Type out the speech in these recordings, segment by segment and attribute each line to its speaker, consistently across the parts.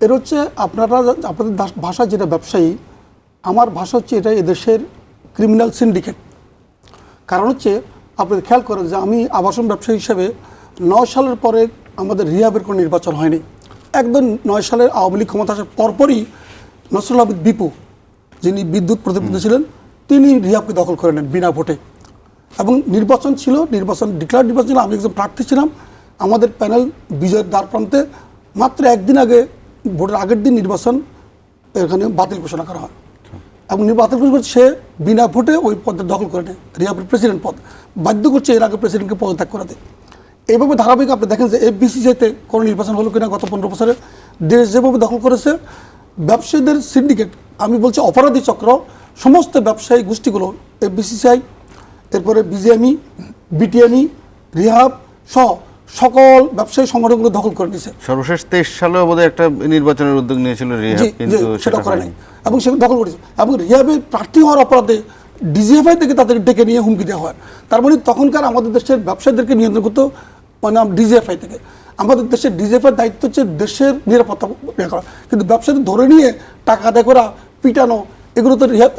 Speaker 1: এর হচ্ছে আপনারা আপনাদের ভাষা যেটা ব্যবসায়ী আমার ভাষা হচ্ছে এটা এদেশের ক্রিমিনাল সিন্ডিকেট কারণ হচ্ছে আপনি খেয়াল করেন যে আমি আবাসন ব্যবসায়ী হিসেবে নয় সালের পরে আমাদের রিহাবের কোনো নির্বাচন হয়নি। একদম নয় সালের আওয়ামী লীগ ক্ষমতা আসার পরপরই নসরুল আহমেদ বিপু যিনি বিদ্যুৎ প্রতিমন্ত্রী ছিলেন তিনি রিহাবকে দখল করে নেন বিনা ভোটে। এবং নির্বাচন ছিল নির্বাচন ডিক্লার নির্বাচন ছিল আমি একজন প্রার্থী ছিলাম। আমাদের প্যানেল বিজয়ের দ্বার প্রান্তে মাত্র একদিন আগে ভোটের আগের দিন নির্বাচন এখানে বাতিল ঘোষণা করা হয়। এবং নির্বাচন করে সে বিনা ভোটে ওই পদে দখল করে নেয়। রিয়াবের প্রেসিডেন্ট পদ। বাধ্য করছে এর আগে প্রেসিডেন্টকে পদত্যাগ করাতে। এইভাবে ধারাবাহিক আপনি দেখেন যে এফবিসিসিতে কোনো নির্বাচন হলো কিনা গত পনেরো বছরে। দেশ যেভাবে দখল করেছে, ব্যবসায়ীদের সিন্ডিকেট আমি বলছি অপরাধী চক্র, সমস্ত ব্যবসায়ী গোষ্ঠীগুলো এফবিসিসিআই এরপরে বিজিএমই বিটিএমই রিহাব সহ সকল ব্যবসায়ী সংগঠনগুলো দখল করে নিয়েছে
Speaker 2: সর্বশেষ তেইশ সালেও বোধহয় একটা নির্বাচনের উদ্যোগ নিয়েছিল রিহাব কিন্তু
Speaker 1: সেটা করে নাই। এবং সেটা দখল করেছে। এবং রিহাবে প্রার্থী হওয়ার অপরাধে ডিজিএফআই থেকে তাদেরকে ডেকে নিয়ে হুমকি দেওয়া হয়। তার মানে তখনকার আমাদের দেশের ব্যবসায়ীদেরকে নিয়ন্ত্রণ করতো মানে ডিজিএফআই থেকে। আমাদের দেশের ডিজিএফআই দায়িত্ব হচ্ছে দেশের নিরাপত্তা করা। কিন্তু ব্যবসায়ীদের ধরে নিয়ে টাকা আদায় করা পিটানো এগুলো তো রিহাব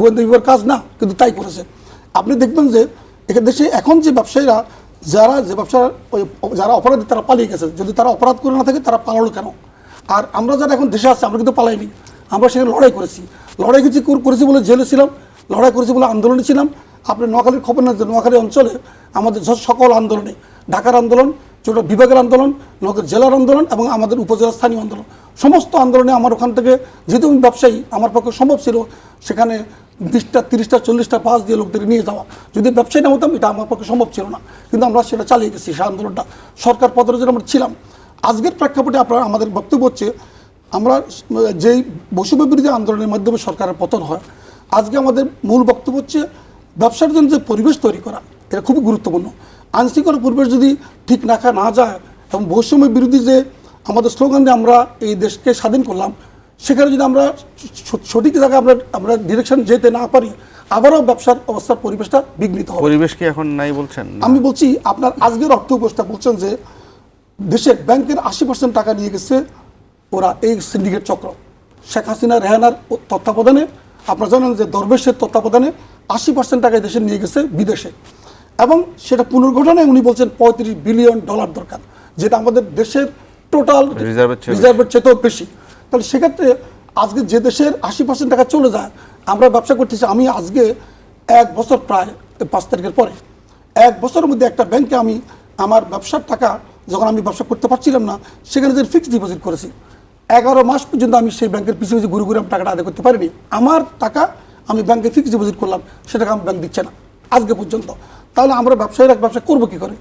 Speaker 1: গোয়েন্দা বিভাগের কাজ না কিন্তু তাই করেছে। আপনি দেখবেন যে এখানে দেশে এখন যে ব্যবসায়ীরা যারা যে ব্যবসা, ওই যারা অপরাধী, তারা পালিয়ে গেছে। যদি তারা অপরাধ করে না থাকে, তারা পালালো কেন? আর আমরা যারা এখন দেশে আছি, আমরা কিন্তু পালাইনি। আমরা সেখানে লড়াই করেছি। লড়াই কিছু করেছি বলে জেলে ছিলাম, লড়াই করেছি বলে আন্দোলনে ছিলাম। আপনি নোয়াখালীর খবর না নোয়াখালী অঞ্চলে আমাদের সকল আন্দোলনে, ঢাকার আন্দোলন, ছোট বিভাগের আন্দোলন নোয়াখালী জেলার আন্দোলন এবং আমাদের উপজেলা স্থানীয় আন্দোলন। সমস্ত আন্দোলনে আমার ওখান থেকে, যেহেতু আমি ব্যবসায়ী, আমার পক্ষে সম্ভব ছিল, সেখানে বিশটা তিরিশটা, চল্লিশটা পাস দিয়ে লোকদের নিয়ে যাওয়া। যদি ব্যবসায়ী না হতাম এটা আমার পক্ষে সম্ভব ছিল না। কিন্তু আমরা সেটা চালিয়ে গেছি, সেই আন্দোলনটা। সরকার পদরাজের আমরা ছিলাম, আজকের প্রেক্ষাপটে আপনার আমাদের বক্তব্য হচ্ছে, আমরা যেই বৈষম্য বিরোধী আন্দোলনের মাধ্যমে সরকারের পতন হয়, আজকে আমাদের মূল বক্তব্য হচ্ছে, ব্যবসার জন্য যে পরিবেশ তৈরি করা, এটা খুবই গুরুত্বপূর্ণ। আইনশৃঙ্খলা পরিবেশ যদি ঠিক রাখা না যায়, এবং বৈষম্য বিরোধী যে আমাদের স্লোগান দিয়ে আমরা এই দেশকে স্বাধীন করলাম সেখানে যদি আমরা সঠিক জায়গায় আমরা আমরা ডিরেকশন যেতে না পারি আবারও ব্যবসার অবস্থার পরিবেশটা বিঘ্নিত হবে।
Speaker 2: পরিবেশ কি এখন নাই বলছেন?
Speaker 1: আমি বলছি আপনার আজকের অর্থ উপস্থা বলছেন যে দেশের ব্যাংকের আশি পার্সেন্ট টাকা নিয়ে গেছে ওরা এই সিন্ডিকেট চক্র। শেখ হাসিনা রেহানার তত্ত্বাবধানে আপনারা জানেন যে দরবেশের তত্ত্বাবধানে আশি পার্সেন্ট টাকা দেশে নিয়ে গেছে বিদেশে। এবং সেটা পুনর্গঠনে উনি বলছেন পঁয়ত্রিশ বিলিয়ন ডলার দরকার যেটা আমাদের দেশের টোটাল রিজার্ভের চেয়েও বেশি। তাহলে সেক্ষেত্রে আজকে যে দেশের আশি পার্সেন্ট টাকা চলে যায়, আমরা ব্যবসা করতেছি, আমি আজকে এক বছর প্রায় পাঁচ তারিখের পরে। এক বছরের মধ্যে একটা ব্যাংকে আমি আমার ব্যবসার টাকা যখন আমি ব্যবসা করতে পারছিলাম না, সেখানে যে ফিক্সড ডিপোজিট করেছি। এগারো মাস পর্যন্ত আমি সেই ব্যাংকের পিছিয়ে পিছিয়ে ঘুরে ঘুরে আমি টাকাটা আদায় করতে পারিনি। আমার টাকা আমি ব্যাংকে ফিক্সড ডিপোজিট করলাম, সেটাকে আমি ব্যাংক দিচ্ছে না, আজকে পর্যন্ত। তাহলে আমরা ব্যবসায়ীরা ব্যবসা করব কী করে?